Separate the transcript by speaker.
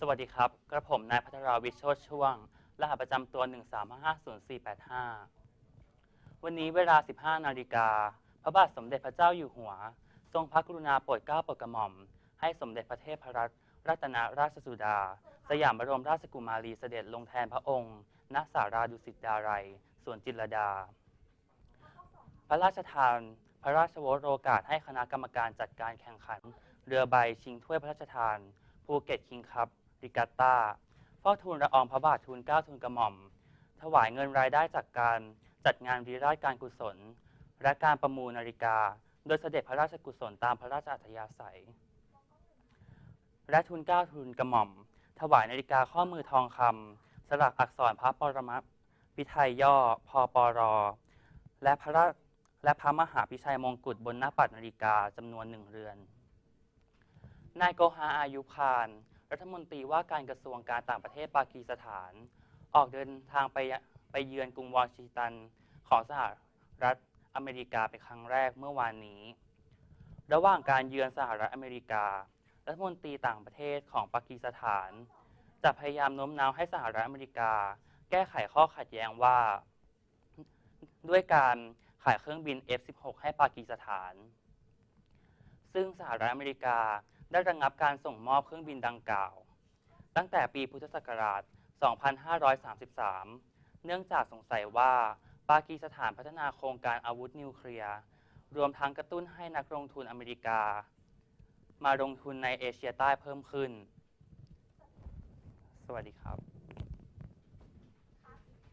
Speaker 1: สวัสดีครับ กระผมนายพัทราวิชโชตช่วง รหัสประจำตัว 1350485 วันนี้เวลา 15 นาฬิกา พระบาทสมเด็จพระเจ้าอยู่หัว ทรงพระกรุณาโปรดเกล้าโปรดกระหม่อม ให้สมเด็จพระเทพรัตนรัตนราชสุดา สยามบรมราชกุมารีเสด็จลงแทนพระองค์ณสาราดุสิตดารัยสวนจิรดา พระราชทาน พระราชวโรกาสให้คณะกรรมการจัดการแข่งขัน เรือใบชิงถ้วยพระราชทานภูเก็ตคิงคัพ ริกัตาเฝ้าทูลละอองพระบาททูลเกล้าทูลกระหม่อม ถวายเงินรายได้จากการจัดงานวีราชการกุศล และการประมูลนาฬิกา โดยเสด็จพระราชกุศลตามพระราชอัธยาศัย และทูลเกล้าทูลกระหม่อม ถวายนาฬิกาข้อมือทองคำสลักอักษรพระปรมัตถ์พิไทยย่อพปรและพระราและพระมหาพิชัยมงกุฎบนหน้าปัดนาฬิกาจำนวนหนึ่งเรือน นายโกฮาอายุคาน รัฐมนตรีว่าการกระทรวงการต่างประเทศปากีสถาน ออกเดินทางไปไปเยือนกรุงวอชิงตันของสหรัฐอเมริกาเป็นครั้งแรกเมื่อวานนี้ ระหว่างการเยือนสหรัฐอเมริกา รัฐมนตรีต่างประเทศของปากีสถาน จะพยายามโน้มน้าวให้สหรัฐอเมริกา แก้ไขข้อขัดแย้งว่า ด้วยการขายเครื่องบิน F-16 ให้ปากีสถาน ซึ่งสหรัฐอเมริกา ได้ระงงับการส่งมอบเครื่องบินดังกล่าว ตั้งแต่ปีพุทธศักราช 2533 เนื่องจากสงสัยว่าปากีสถานพัฒนาโครงการอาวุธนิวเคลียร์ รวมทั้งกระตุ้นให้นักลงทุนอเมริกา มาลงทุนในเอเชียใต้เพิ่มขึ้น สวัสดีครับ